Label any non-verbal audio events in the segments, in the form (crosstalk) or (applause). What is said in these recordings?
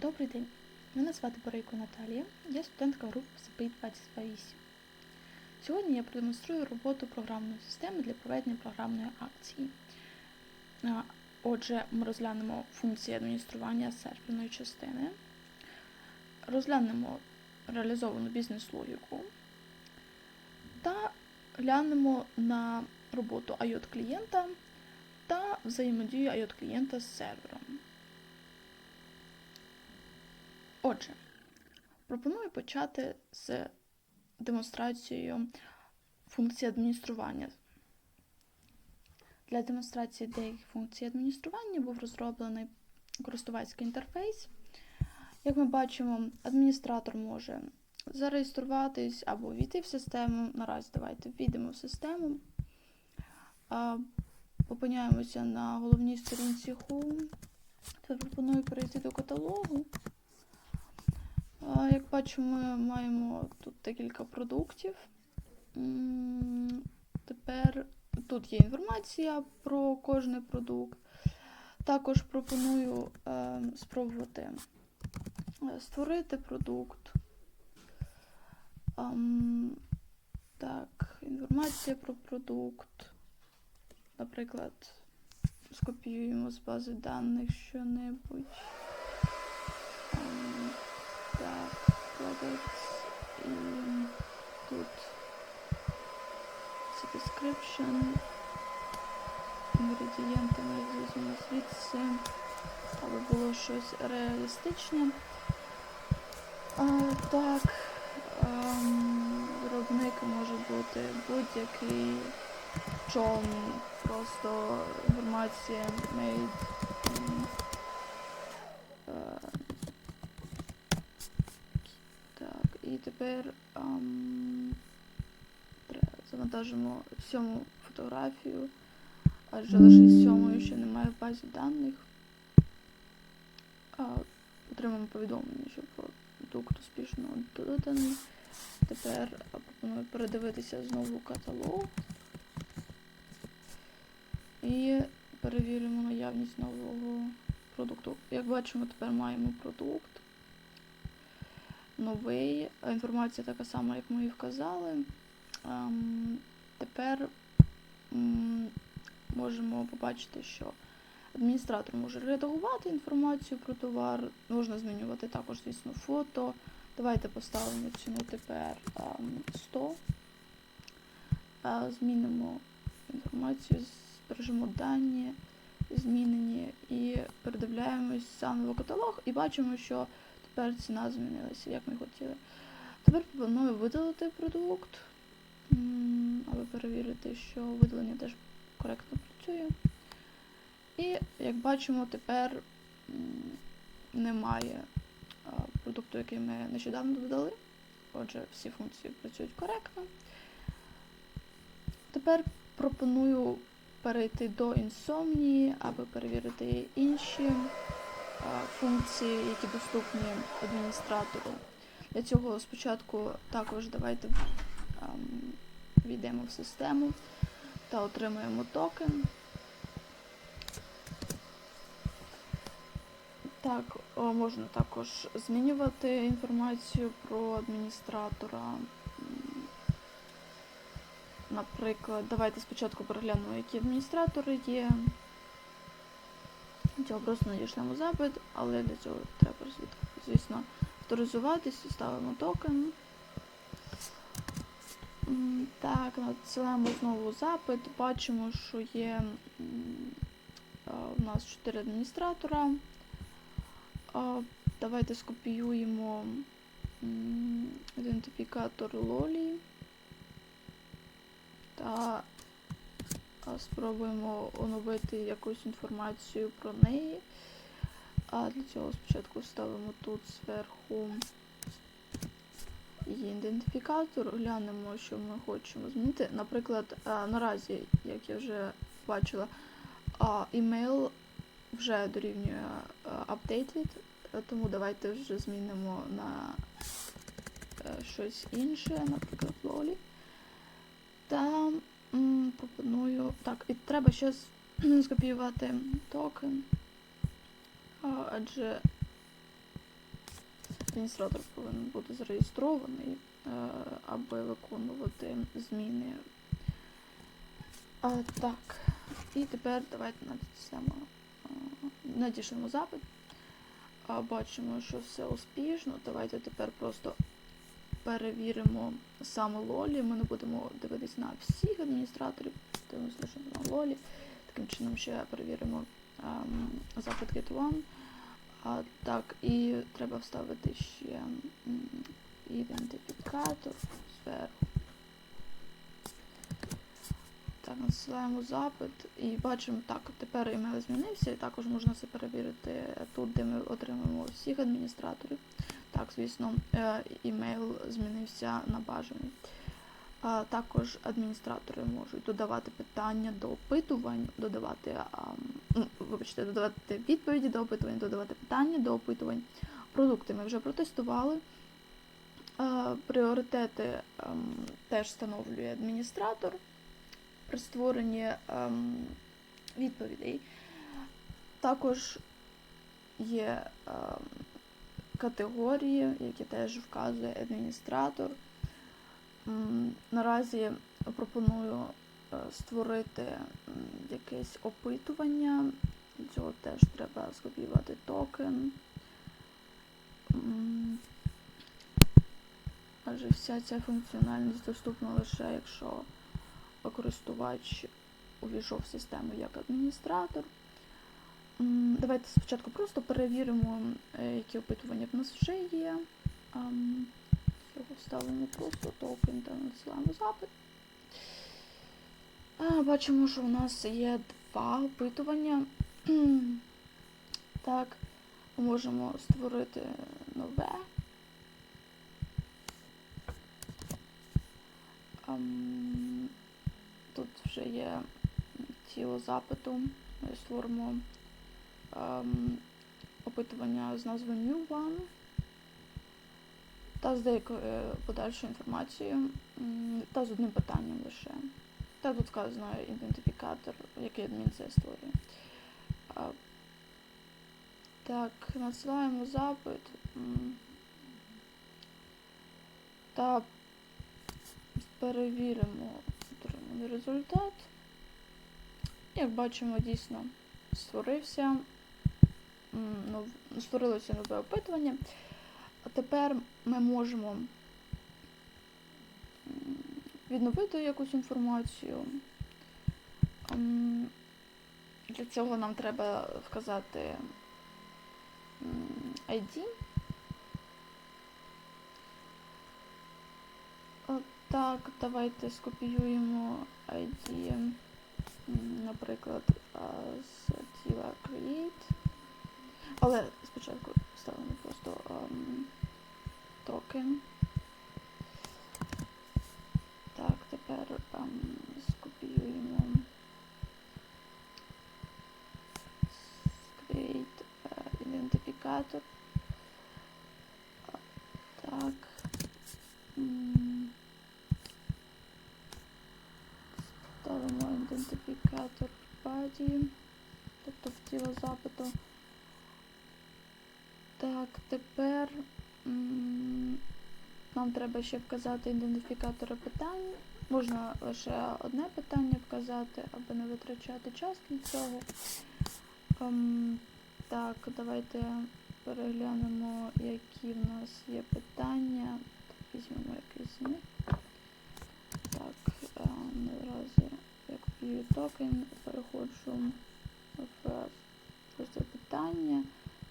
Добрий день. Мене звати Борейко Наталія. Я студентка групи СПІ 2028. Сьогодні я продемонструю роботу програмної системи для проведення програмної акції. Отже, ми розглянемо функції адміністрування серверної частини, розглянемо реалізовану бізнес-логіку та глянемо на роботу IOT клієнта та взаємодію IOT клієнта з сервером. Отже, пропоную почати з демонстрацією функції адміністрування. Для демонстрації деяких функцій адміністрування був розроблений користувацький інтерфейс. Як ми бачимо, адміністратор може зареєструватись або війти в систему. Наразі давайте війдемо в систему. Опиняємося на головній сторінці Home. Тепер пропоную перейти до каталогу. Як бачимо, ми маємо тут декілька продуктів. Тепер тут є інформація про кожний продукт. Також пропоную е, спробувати е, створити продукт. Так, інформація про продукт. Наприклад, скопіюємо з бази даних що-небудь. Ам, products і тут це description. Інгредієнти ми візьмемо звідси, аби було щось реалістичне. А, так, ем, виробник може бути будь-який чом, просто інформація made. м, е, так, і тепер тре- завантажимо сьому фотографію, адже лише сьомої ще немає в базі даних. Отримаємо повідомлення, що продукт успішно доданий. Тепер пропоную передивитися знову каталог. І перевіримо наявність нового продукту. Як бачимо, тепер маємо продукт новий. Інформація така сама, як ми і вказали. Ем, тепер можемо побачити, що адміністратор може редагувати інформацію про товар, можна змінювати також, звісно, фото. Давайте поставимо ціну тепер ем, 100. Е, Змінимо інформацію, збережемо дані, змінені і передивляємось заново каталог і бачимо, що тепер ціна змінилася, як ми хотіли. Тепер пропоную видалити продукт, аби перевірити, що видалення теж коректно працює. І як бачимо, тепер немає продукту, який ми нещодавно додали. Отже, всі функції працюють коректно. Тепер пропоную перейти до інсомнії, аби перевірити інші функції, які доступні адміністратору. Для цього спочатку також давайте ем, війдемо в систему та отримаємо токен. Так, можна також змінювати інформацію про адміністратора. Наприклад, давайте спочатку переглянемо, які адміністратори є. Для цього просто надішлемо запит, але для цього треба, звісно, авторизуватись, ставимо токен. Так, надсилаємо знову запит. Бачимо, що є у нас 4 адміністратора. Давайте скопіюємо ідентифікатор Лолі та спробуємо оновити якусь інформацію про неї. А для цього спочатку ставимо тут зверху її ідентифікатор, глянемо, що ми хочемо змінити. Наприклад, наразі, як я вже бачила, email вже дорівнює updated, тому давайте вже змінимо на е, щось інше, наприклад, Lolly. Та м, пропоную. Так, і треба з- (clears throat) скопіювати токен. Адже адміністратор повинен бути зареєстрований, е, аби виконувати зміни. А, так, і тепер давайте е, надішлемо запит. А, бачимо, що все успішно. Давайте тепер просто перевіримо саме лолі. Ми не будемо дивитись на всіх адміністраторів, дивимося лише на лолі. Таким чином ще перевіримо ем, запит Get One. А, так, і треба вставити ще ідентифікатор зверху. Так, надсилаємо запит і бачимо, так, тепер email змінився, і також можна це перевірити тут, де ми отримаємо всіх адміністраторів. Так, звісно, е, імейл змінився на бажаний. Також адміністратори можуть додавати питання до опитувань, додавати, ну, вибачте, додавати відповіді до опитувань, додавати питання до опитувань. Продукти ми вже протестували. Пріоритети ем, теж встановлює адміністратор при створенні ем, відповідей. Також є ем, категорії, які теж вказує адміністратор. Наразі пропоную е, створити якесь опитування. Для цього теж треба скопіювати токен. Адже вся ця функціональність доступна лише якщо користувач увійшов в систему як адміністратор. Давайте спочатку просто перевіримо, які опитування в нас вже є. Цього вставимо просто токен та надсилаємо запит. Бачимо, що у нас є два опитування. (clears throat) Так, можемо створити нове. Тут вже є тіло запиту. Ми створимо опитування з назвою New One та з деякою е, подальшою інформацією та з одним питанням лише. Та тут сказано ідентифікатор, який адмін це створює. Так, надсилаємо запит та перевіримо отриманий результат. Як бачимо, дійсно створився, створилося нове опитування. А тепер ми можемо відновити якусь інформацію. Для цього нам треба вказати ID. Так, давайте скопіюємо ID, наприклад, з тіла create. Але спочатку ставимо просто ем, токен. Так, тепер ем, скопіюємо create е, ідентифікатор. Так. Ставимо ідентифікатор body, тобто в тіло запиту. Тепер нам треба ще вказати ідентифікатори питань. Можна лише одне питання вказати, аби не витрачати час для цього. Ем, так, давайте переглянемо, які в нас є питання. Візьмемо якийсь з них. Так, е, наразі я копіюю токен, переходжу в розділ питання.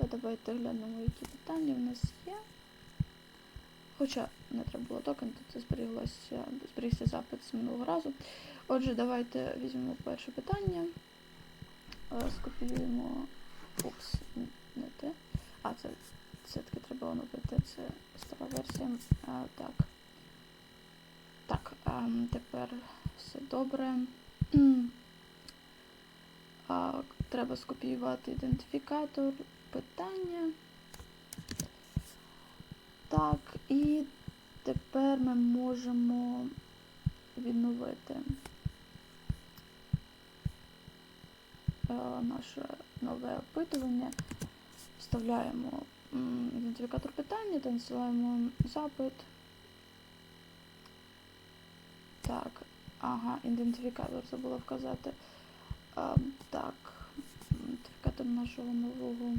Та давайте глянемо, які питання в нас є. Хоча не треба було токен, то це зберігся запит з минулого разу. Отже, давайте візьмемо перше питання. Е, Скопіюємо. Упс, не те. А, це все-таки треба оновити, це стара версія. А, так. Так, а, тепер все добре. (clears throat) А, треба скопіювати ідентифікатор питання. Так, і тепер ми можемо відновити е, наше нове опитування. Вставляємо ідентифікатор питання та надсилаємо запит. Так, ага, ідентифікатор забула вказати. А, так, ідентифікатор нашого нового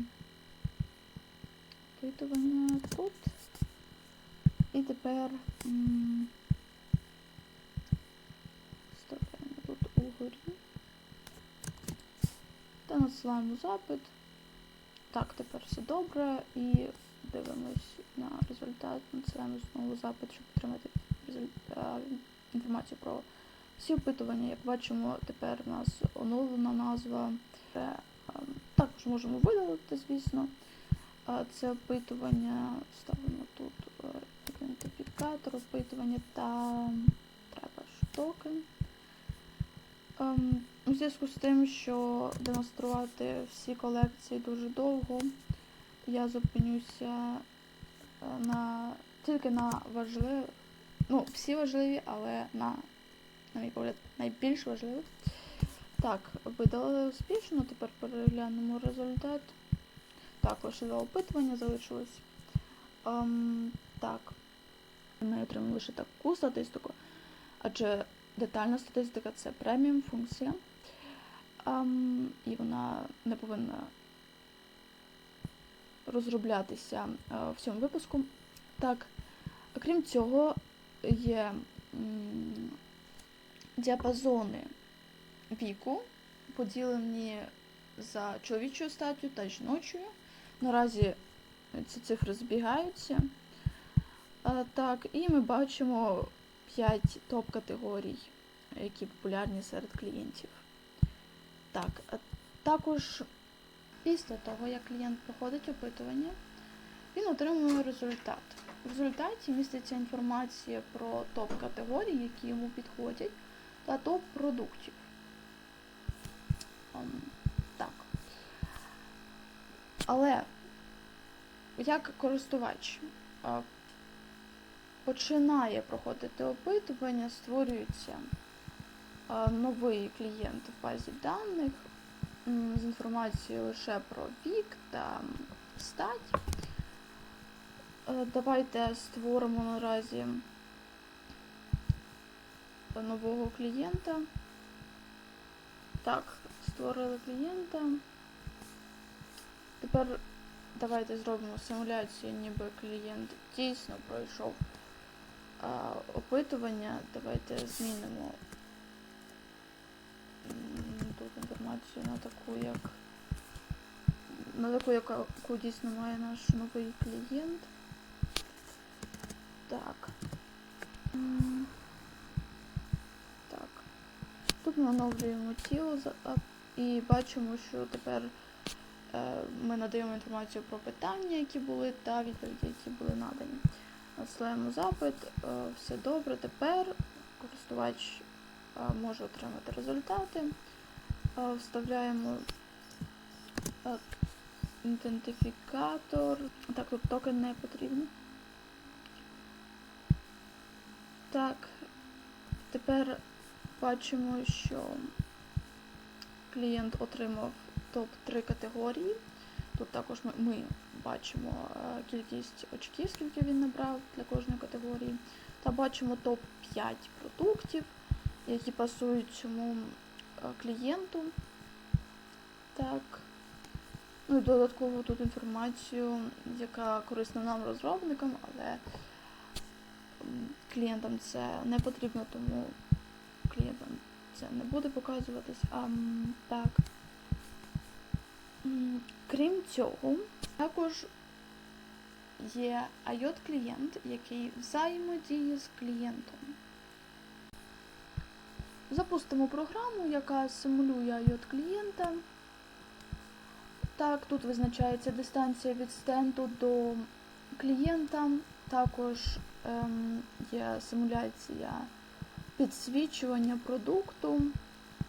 опитування тут. І тепер вставляємо тут угорі. Та надсилаємо запит. Так, тепер все добре. І дивимось на результат. Надсилаємо знову запит, щоб отримати е, інформацію про всі опитування. Як бачимо, тепер у нас оновлена назва. Е, е, Також можемо видалити, звісно. Це опитування. Ставимо тут е, ідентифікатор опитування та треба ж токен. Ем, У зв'язку з тим, що демонструвати всі колекції дуже довго, я зупинюся е, на тільки на важливих, ну, всі важливі, але на, на мій погляд, найбільш важливих. Так, видалили успішно, тепер переглянемо результат. Так, лише два опитування залишилось. Ем, так, ми отримали лише таку статистику, адже детальна статистика це преміум функція. Ем, і вона не повинна розроблятися е, в цьому випуску. Так, крім цього, є м, діапазони віку, поділені за чоловічою статтю та жіночою. Наразі ці цифри збігаються. Так, і ми бачимо 5 топ-категорій, які популярні серед клієнтів. Так, також після того, як клієнт проходить опитування, він отримує результат. В результаті міститься інформація про топ-категорії, які йому підходять, та топ-продуктів. Але як користувач починає проходити опитування, створюється новий клієнт в базі даних з інформацією лише про вік та стать. Е, Давайте створимо наразі нового клієнта. Так, створили клієнта. Тепер давайте зробимо симуляцію, ніби клієнт дійсно пройшов а, опитування. Давайте змінимо тут інформацію на таку, як на таку, яку дійсно має наш новий клієнт. Так. Так. Тут ми оновлюємо тіло і бачимо, що тепер ми надаємо інформацію про питання, які були, та відповіді, які були надані. Надсилаємо запит, е, все добре. Тепер користувач е, може отримати результати. Е, Вставляємо е, ідентифікатор. Так, тут токен не потрібен. Так, тепер бачимо, що клієнт отримав топ-3 категорії. Тут також ми, бачимо е, кількість очків, скільки він набрав для кожної категорії. Та бачимо топ-5 продуктів, які пасують цьому е, клієнту. Так. Ну і додатково тут інформацію, яка корисна нам розробникам, але клієнтам це не потрібно, тому клієнтам це не буде показуватись. А, так. Крім цього, також є IOT клієнт, який взаємодіє з клієнтом. Запустимо програму, яка симулює IOT клієнта. Так, тут визначається дистанція від стенду до клієнта. Також ем, є симуляція підсвічування продукту.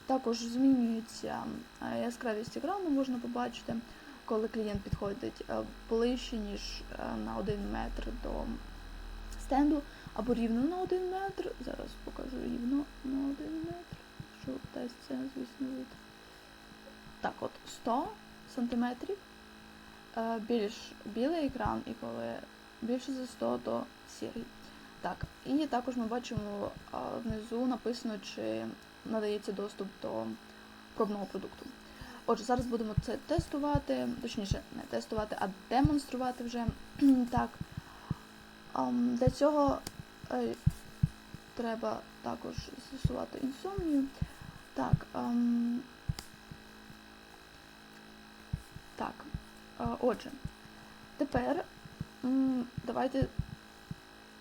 Також змінюється е, яскравість екрану, можна побачити, коли клієнт підходить е, ближче, ніж е, на 1 метр до стенду, або рівно на 1 метр. Зараз покажу рівно на 1 метр, що дасться, звісно, від. Так, от 100 сантиметрів. більш білий екран, і коли більше за 100, то сірий. Так, і також ми бачимо внизу написано, чи надається доступ до пробного продукту. Отже, зараз будемо це тестувати, точніше, не тестувати, а демонструвати вже. (clears throat) так. Для цього е, треба також застосувати інсомнію. Так. так. отже, тепер давайте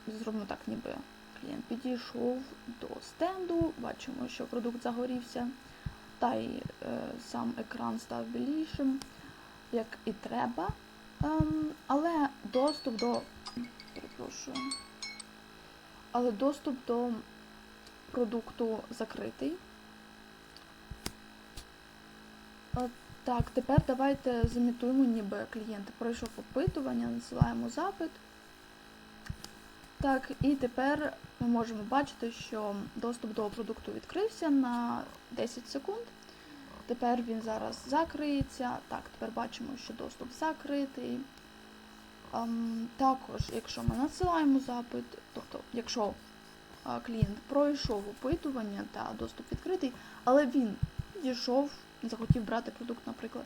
зробимо так, ніби клієнт підійшов до стенду, бачимо, що продукт загорівся, та й е, сам екран став білішим, як і треба. Ем, але доступ до. Перепрошую. Але доступ до продукту закритий. Е, Так, тепер давайте зімітуємо, ніби клієнт пройшов опитування, насилаємо запит. Так, і тепер ми можемо бачити, що доступ до продукту відкрився на 10 секунд. Тепер він зараз закриється. Так, тепер бачимо, що доступ закритий. Ем, також, якщо ми надсилаємо запит, тобто, якщо а, клієнт пройшов опитування та доступ відкритий, але він дійшов, не захотів брати продукт, наприклад,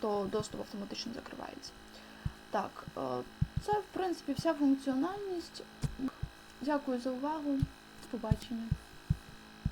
то доступ автоматично закривається. Так, е, це в принципі вся функціональність. Дякую за увагу. До побачення.